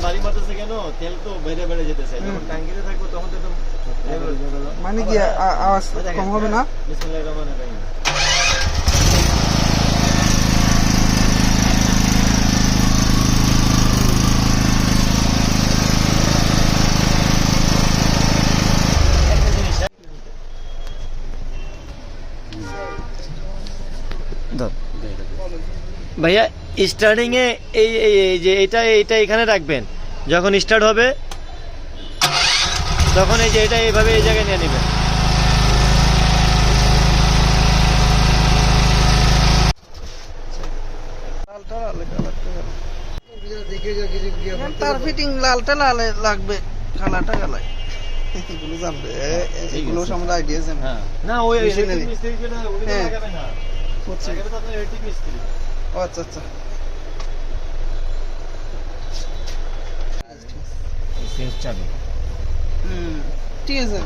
আছে যখন টাঙ্কিতে থাকবো তখন তো একদম মানে কি আ- আওয়াজ কম হবে না বিসমিল্লাহির রহমানির রহিম একটা জিনিস ভাইয়া স্টার্টিং এ এই এই এই যে এটা এটা এখানে রাখবেন। যখন স্টার্ট হবে তখন এই যে এটা এইভাবে এই জায়গায় নিয়ে নেবেন। কালো। তার ফিটিং লালটা লালে লাগবে কালারটা কালাই এগুলো জানবে এ- এ- এগুলো সম্বন্ধে আইডিয়া আছে। হ্যাঁ। না ওই Machinery। মিস্ত্রি হ্যাঁ। লাগাবে না বুঝছি। লাগাবে তো আপনার electric মিস্ত্রি ও আচ্ছা আচ্ছা চাবি। হুম ঠিক আছে।